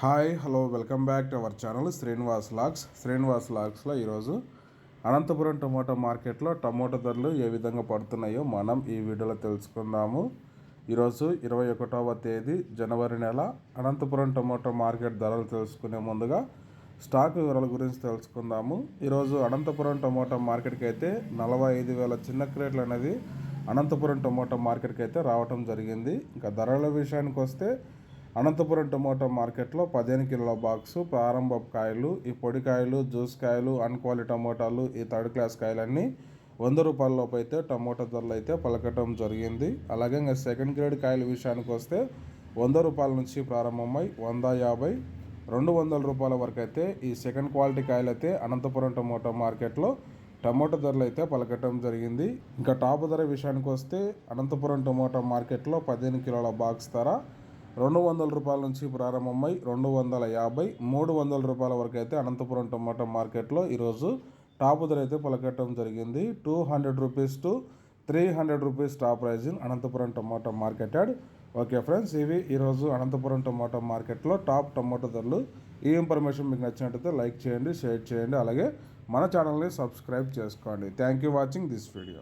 Hi hello welcome back to our channel Srinivas Laks Srinivas లాక్స్లో ఈరోజు Anantapuram tomato మార్కెట్లో tomato ధరలు ఏ విధంగా పడుతున్నాయో మనం ఈ వీడియోలో తెలుసుకుందాము. ఈరోజు ఇరవై ఒకటవ తేదీ జనవరి నెల. అనంతపురం టమోటా మార్కెట్ ధరలు తెలుసుకునే ముందుగా స్టాక్ వివరాల గురించి తెలుసుకుందాము. ఈరోజు అనంతపురం టమోటా మార్కెట్కి అయితే నలభై ఐదు వేల చిన్న క్రేట్లు అనేది అనంతపురం టమోటా మార్కెట్కి అయితే రావటం జరిగింది. ఇంకా ధరల విషయానికి వస్తే అనంతపురం టమోటా మార్కెట్లో పదిహేను కిలోల బాక్సు ప్రారంభ కాయలు ఈ పొడి కాయలు జ్యూస్ కాయలు అన్క్వాలిటీ టమోటాలు ఈ థర్డ్ క్లాస్ కాయలన్నీ వంద రూపాయలలోపు అయితే టమోటా ధరలు అయితే పలకటం జరిగింది. అలాగే ఇంకా సెకండ్ గ్రేడ్ కాయల విషయానికి వస్తే వంద రూపాయల నుంచి ప్రారంభమై వంద యాభై రెండు వందల రూపాయల వరకు అయితే ఈ సెకండ్ క్వాలిటీ కాయలు అయితే అనంతపురం టమోటా మార్కెట్లో టమోటా ధరలు అయితే పలకటం జరిగింది. ఇంకా టాప్ ధర విషయానికి వస్తే అనంతపురం టమోటా మార్కెట్లో పదిహేను కిలోల బాక్స్ ధర రెండు వందల రూపాయల నుంచి ప్రారంభమై రెండు వందల యాభై మూడు వందల రూపాయల వరకు అయితే అనంతపురం టమాటో మార్కెట్లో ఈరోజు టాప్ ధర అయితే పలకట్టడం జరిగింది. Two hundred rupees to three hundred rupees top price in Anantapuram tomato market yard. Okay friends ఇవి ఈరోజు అనంతపురం టమాటో మార్కెట్లో టాప్ టమాటో ధరలు. ఈ ఇన్ఫర్మేషన్ మీకు నచ్చినట్టయితే లైక్ చేయండి షేర్ చేయండి అలాగే మన ఛానల్ని సబ్స్క్రైబ్ చేసుకోండి. Thank you watching this video.